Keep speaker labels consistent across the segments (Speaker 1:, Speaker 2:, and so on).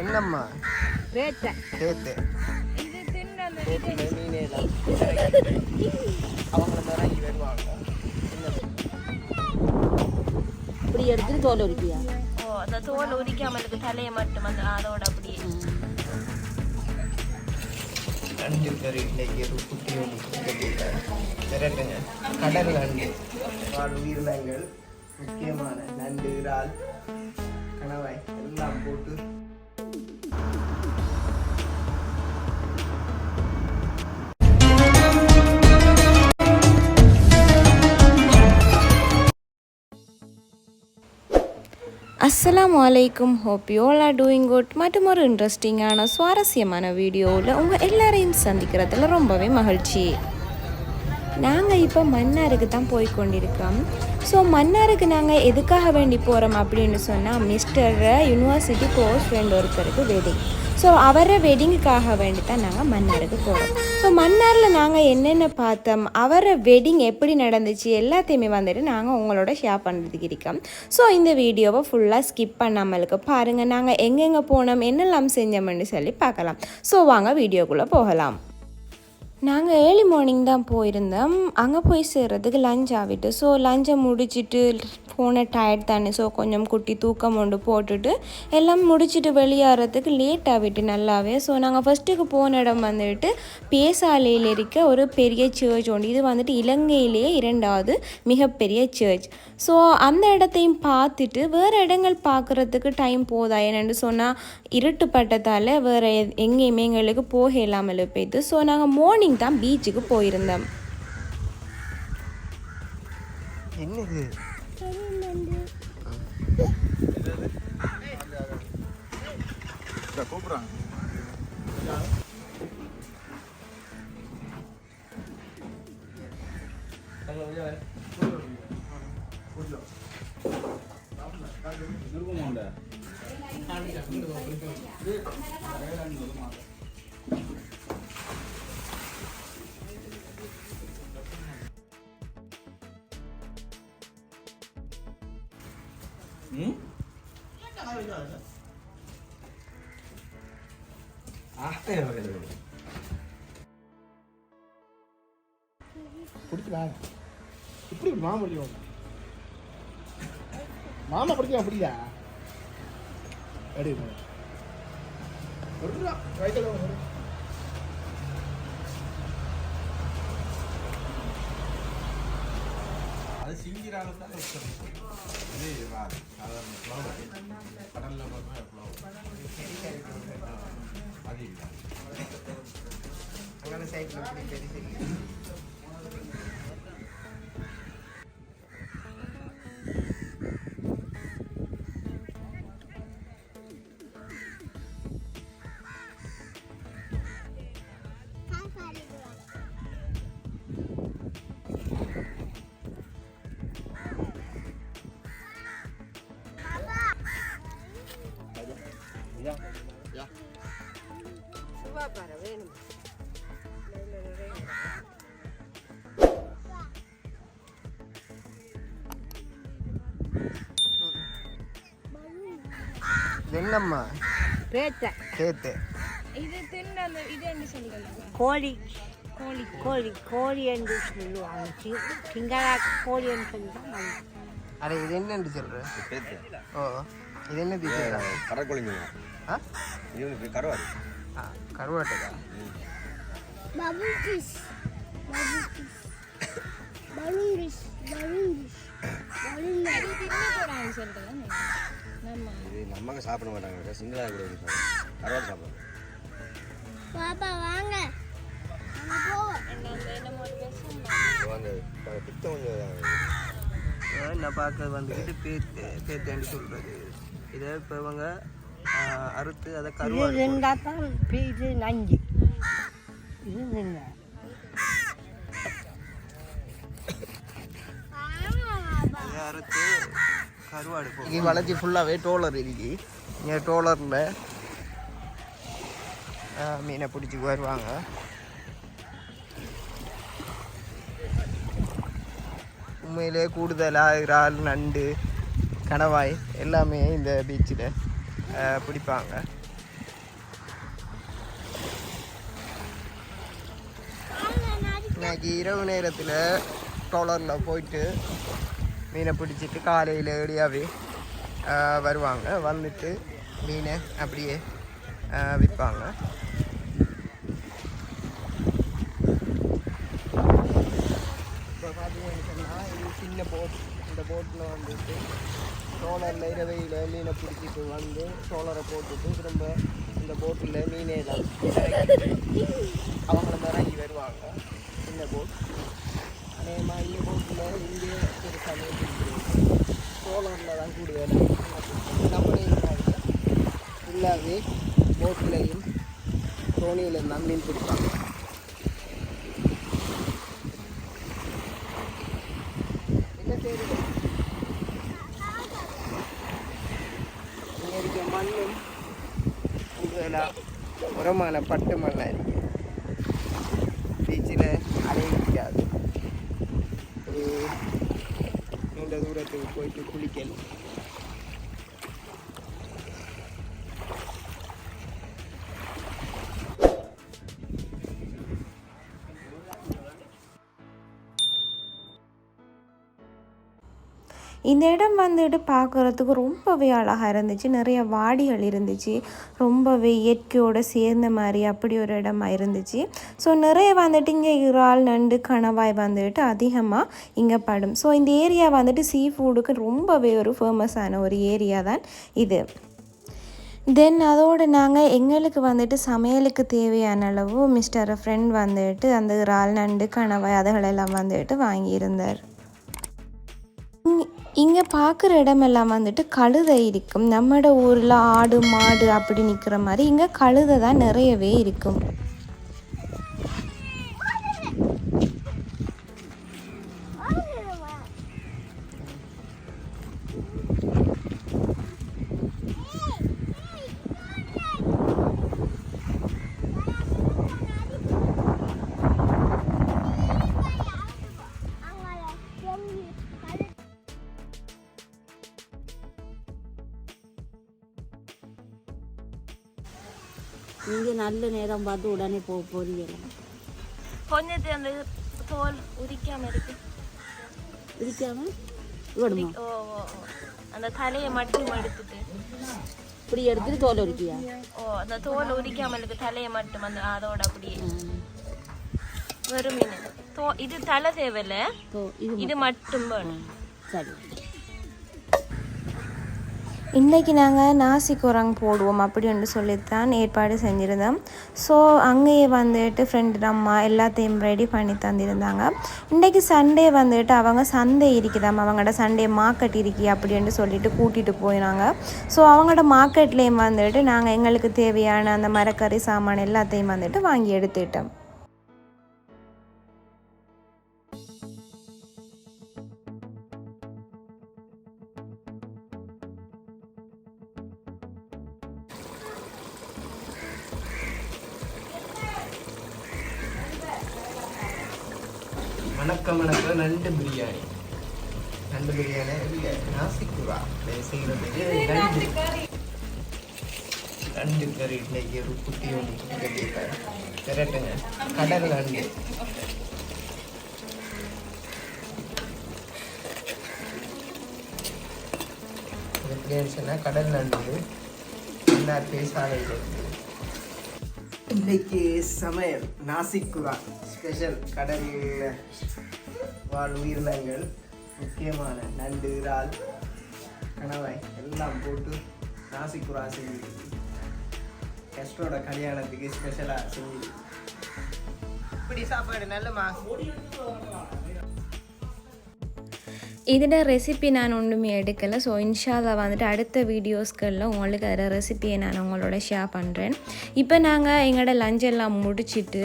Speaker 1: என்னம்மா?
Speaker 2: பேச்ச.
Speaker 1: சேர்த்து
Speaker 2: இது தின்னு
Speaker 1: மீனே அவங்க இறங்கி வருவாங்க.
Speaker 3: இப்படி எடுத்துட்டு தோல் உரிப்பியா?
Speaker 2: ஓ அந்த தோல் உரிக்காம இருக்கு. தலையை மட்டும் அந்த அதோட அப்படியே.
Speaker 1: நண்டு கறி இன்னைக்கு ஒரு குட்டி ஒன்று கட்டியிருக்காரு விரட்டுங்க. கடல் நண்டு உயிரினங்கள் முக்கியமான நண்டு இறால் கணவாய் எல்லாம் போட்டு.
Speaker 4: அஸ்லாம் வலைக்கும் hope you all are doing good மற்றும் ஒரு இன்ட்ரெஸ்டிங்கான சுவாரஸ்யமான வீடியோவில் உங்கள் எல்லாரையும் சந்திக்கிறதுல ரொம்பவே மகிழ்ச்சி. நாங்கள் இப்போ மன்னாருக்கு தான் போய் கொண்டிருக்கோம். ஸோ மன்னாருக்கு நாங்கள் எதுக்காக வேண்டி போகிறோம் அப்படின்னு சொன்னால் மிஸ்டர் யூனிவர்சிட்டி கோர்ஸ் ஃப்ரெண்ட் ஒருத்தருக்கு வெட்டிங் ஸோ அவரை வெட்டிங்குக்காக வேண்டி தான் நாங்கள் மன்னாருக்கு போகிறோம் ஸோ மன்னாரில் நாங்கள் என்னென்ன பார்த்தோம் அவரை வெட்டிங் எப்படி நடந்துச்சு எல்லாத்தையுமே வந்துட்டு நாங்கள் உங்களோட ஷேர் பண்ணுறதுக்கு இருக்கோம். ஸோ இந்த வீடியோவை ஃபுல்லாக ஸ்கிப் பண்ணாமலுக்கு பாருங்கள் நாங்கள் எங்கெங்கே போனோம் என்னெல்லாம் செஞ்சோம்னு சொல்லி பார்க்கலாம். ஸோ வாங்க வீடியோக்குள்ளே போகலாம். நாங்கள் ஏர்லி மார்னிங் தான் போயிருந்தோம். அங்கே போய் சேர்றதுக்கு லஞ்ச் ஆகிட்டு ஸோ லஞ்சை முடிச்சுட்டு போன டயர்ட் தானே ஸோ கொஞ்சம் குட்டி தூக்கம் ஒன்று போட்டுட்டு எல்லாம் முடிச்சுட்டு வெளியேறதுக்கு லேட் ஆகிட்டு நல்லாவே. ஸோ நாங்கள் ஃபஸ்ட்டுக்கு போன இடம் வந்துட்டு பேசாலையில் இருக்க ஒரு பெரிய சர்ச் ஒன்று இது வந்துட்டு இலங்கையிலேயே இரண்டாவது மிகப்பெரிய சர்ச் ஸோ அந்த இடத்தையும் பார்த்துட்டு வேறு இடங்கள் பார்க்குறதுக்கு டைம் போதா என்னென்னு சொன்னால் இருட்டுப்பட்டதால் வேறு எங்கேயுமே எங்களுக்கு போக இல்லாமல் போயிடுது. ஸோ நாங்கள் மார்னிங் தான் பீச்சுக்கு போயிருந்தோம்.
Speaker 1: என்னது?
Speaker 5: பிடிக்கல இப்படி மாமா பிடிக்கும். மாமா பிடிக்கும் அப்படியா அடி ஒரு வயிற்றுல ஒரு
Speaker 6: அது சிங்கிரால தான் இது வா- சாதாரண flower. கடல்ல பார்த்தா flower. அது இல்லை
Speaker 1: அங்கே சைடில் இப்படி பெரிய பெரிய இது என்னம்மா
Speaker 2: பேச்ச
Speaker 1: சேர்த்து
Speaker 2: இது தின்னு இது என்ன சொல்லுங்க
Speaker 3: கோழி. கோழி. கோழி கோழி என்று சொல்லுவாங்க. சிங்களா கோழி என்று சொல்லி தான் அது.
Speaker 1: அட இது என்னன்னு சொல்ற?
Speaker 6: பேத்து.
Speaker 1: ஓ இது என்ன ஆ?
Speaker 6: இவனுக்கு கருவாடு.
Speaker 1: கருவாட்டுக்கா.
Speaker 7: Balloon fish.
Speaker 2: இது தின்னு போறாங்க சொல்றது நம்ம
Speaker 6: இது சாப்பிட மாட்டாங்க சிங்களா கூட சாப்பிடுவாங்க. கருவாடு சாப்பிடுவாங்க
Speaker 7: பாப்பா வாங்க அங்க போவோம்
Speaker 6: வாங்க பித்தம் கொஞ்சம்
Speaker 1: நான் பார்க்க வந்துக்கிட்டு பேத்து பேத்தேன்னு சொல்கிறது இதை இப்போ இவங்க அறுத்து அதை
Speaker 3: இது
Speaker 1: கருவாடு
Speaker 3: இருந்தா தான் இது நஞ்சு. இது நின்று
Speaker 1: இதை அறுத்து கருவாடு வளைச்சி ஃபுல்லாகவே டோலர் இருக்கு. இங்கே டோலரில் மீனை பிடிச்சி வருவாங்க. உண்மையிலே கூடுதலாக இறால் நண்டு கணவாய் எல்லாமே இந்த பீச்சில் பிடிப்பாங்க. இன்னைக்கு இரவு நேரத்தில் டொலரில் போயிட்டு மீனை பிடிச்சிட்டு காலையில் ஏடியாவே வருவாங்க. வந்துட்டு மீனை அப்படியே விற்பாங்க இப்போ பார்த்தீங்கன்னு சொன்னால் இது சின்ன போட் இந்த போட்டில் வந்துட்டு சோழரில் இரவையில் மீனை பிடிச்சிட்டு வந்து சோழரை போட்டுட்டு திரும்ப இந்த போட்டில் மீனை எல்லாம் இறக்கிட்டு அவங்கள இறங்கி வருவாங்க. சின்ன போட் அதே இந்த போட்டில் இங்கே ஒரு சமயம் சோழரில் தான் கூடுதல் நம்மளையும் ஃபுல்லாகவே போட்டிலையும் தோணியிலையும் தான் மீன் பிடிப்பாங்க என்ன செய்யுது இங்கே இருக்க மண்ணும் இதெல்லாம் உரமான பட்டு மண்ணாக இருக்கு பீச்சில் அலைய முடியாது ஒரு நீண்ட தூரத்துக்கு போயிட்டு குளிக்கணும்
Speaker 4: இந்த இடம் வந்துட்டு பார்க்குறதுக்கு ரொம்பவே அழகாக இருந்துச்சு. நிறைய வாடிகள் இருந்துச்சு. ரொம்பவே இயற்கையோடு சேர்ந்த மாதிரி அப்படி ஒரு இடமா இருந்துச்சு. ஸோ நிறைய வந்துட்டு இங்கே இறால் நண்டு கணவாய் வந்துட்டு அதிகமாக இங்கே படும். ஸோ இந்த ஏரியா வந்துட்டு சீ ஃபுட்டுக்கு ரொம்பவே ஒரு ஃபேமஸான ஒரு ஏரியா தான் இது. தென் அதோடு நாங்கள் எங்களுக்கு வந்துட்டு சமையலுக்கு தேவையான அளவு மிஸ்டர் ஃப்ரெண்ட் வந்துட்டு அந்த இறால் நண்டு கணவாய் அதுகளெல்லாம் வந்துட்டு வாங்கியிருந்தார். இங்கே பார்க்குற இடமெல்லாம் வந்துட்டு கழுதை இருக்கும். நம்மட ஊரில் ஆடு மாடு அப்படி நிற்கிற மாதிரி இங்கே கழுதை தான் நிறையவே இருக்கும்.
Speaker 3: நல்ல நேரம் பார்த்து உடனே போக போறீங்க
Speaker 2: கொஞ்சத்து அந்த தோல் உரிக்காம இருக்கு ஓ, ஓ. அந்த தலையை மட்டும் எடுத்துட்டு
Speaker 3: இப்படி எடுத்துட்டு தோல் இருக்கியா
Speaker 2: ஓ அந்த தோல் உரிக்காம இருக்கு தலையை மட்டும் அந்த அதோட அப்படியே வெறும் மீன் இது தலை தேவையில்ல
Speaker 3: இது
Speaker 2: மட்டும் வேணும்
Speaker 3: சரி
Speaker 4: இன்றைக்கி நாங்கள் நாசிக் உரங் போடுவோம் அப்படின்னு சொல்லித்தான் ஏற்பாடு செஞ்சுருந்தோம். ஸோ அங்கேயே வந்துட்டு ஃப்ரெண்டு அம்மா எல்லாத்தையும் ரெடி பண்ணி தந்திருந்தாங்க. இன்றைக்கி சண்டே வந்துட்டு அவங்க சந்தை இருக்குதாம் அவங்களோட சண்டே மார்க்கெட் இருக்கி அப்படின்னு சொல்லிட்டு கூட்டிகிட்டு போயினாங்க. ஸோ அவங்களோட மார்க்கெட்லேயும் வந்துட்டு நாங்கள் எங்களுக்கு தேவையான அந்த மரக்கறி சாமான் எல்லாத்தையும் வந்துட்டு வாங்கி எடுத்துட்டோம்.
Speaker 1: வணக்கம் வணக்கம். நண்டு பிரியாணி. நண்டு பிரியாணி இல்லை நாசிக்குவா? செய்கிறதுக்கு நண்டு. நண்டு. கறி இன்னைக்கு ஒரு குட்டி ஒன்று கட்டியிருக்காரு கரெக்டுங்க கடல் நண்டு. எப்படின்னு கடல் நண்டு. எல்லார் பேசாலையில் இருக்குது இன்னைக்கு சமையல் நாசிக்குரா ஸ்பெஷல் கடலில் வாழ் உயிரினங்கள் முக்கியமான நண்டு இறால் கணவாய் எல்லாம் போட்டு நாசிக்குரா செஞ்சு கெஸ்டோட கல்யாணத்துக்கு ஸ்பெஷலாக செஞ்சு இப்படி சாப்பாடு நல்லமா?
Speaker 4: இதோட ரெசிபி நான் ஒன்றுமே எடுக்கலை ஸோ இன்ஷால்லா வந்துட்டு அடுத்த வீடியோஸ்களில் உங்களுக்கு அதில் ரெசிபியை நான் உங்களோட ஷேர் பண்ணுறேன் இப்போ நாங்கள் எங்களோட லஞ்ச் எல்லாம் முடிச்சிட்டு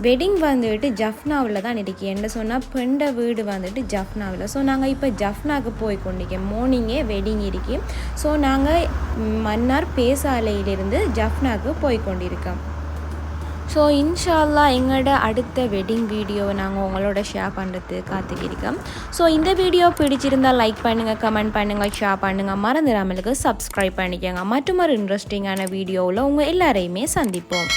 Speaker 4: வெட்டிங் வந்துட்டு ஜஃப்னாவில் தான் இருக்கு என்ன சொன்னால் பெண்ட வீடு வந்துட்டு ஜஃப்னாவில் ஸோ நாங்கள் இப்போ ஜஃப்னாவுக்கு போய் கொண்டிருக்கோம் மார்னிங்கே வெட்டிங் இருக்கு ஸோ நாங்கள் மன்னார் பேசாலையிலிருந்து ஜஃப்னாவுக்கு போய் கொண்டிருக்கோம் ஸோ இன்ஷால்லா எங்களோட அடுத்த வெட்டிங் வீடியோவை நாங்கள் உங்களோட ஷேர் பண்ணுறது காத்துக்கிருக்கோம். ஸோ இந்த வீடியோ பிடிச்சிருந்தால் லைக் பண்ணுங்கள் கமெண்ட் பண்ணுங்கள் ஷேர் பண்ணுங்கள் மறந்துடாமலுக்கு சப்ஸ்கிரைப் பண்ணிக்கோங்க. மற்றும் ஒரு இன்ட்ரெஸ்டிங்கான வீடியோவில் உங்கள் எல்லாரையுமே சந்திப்போம்.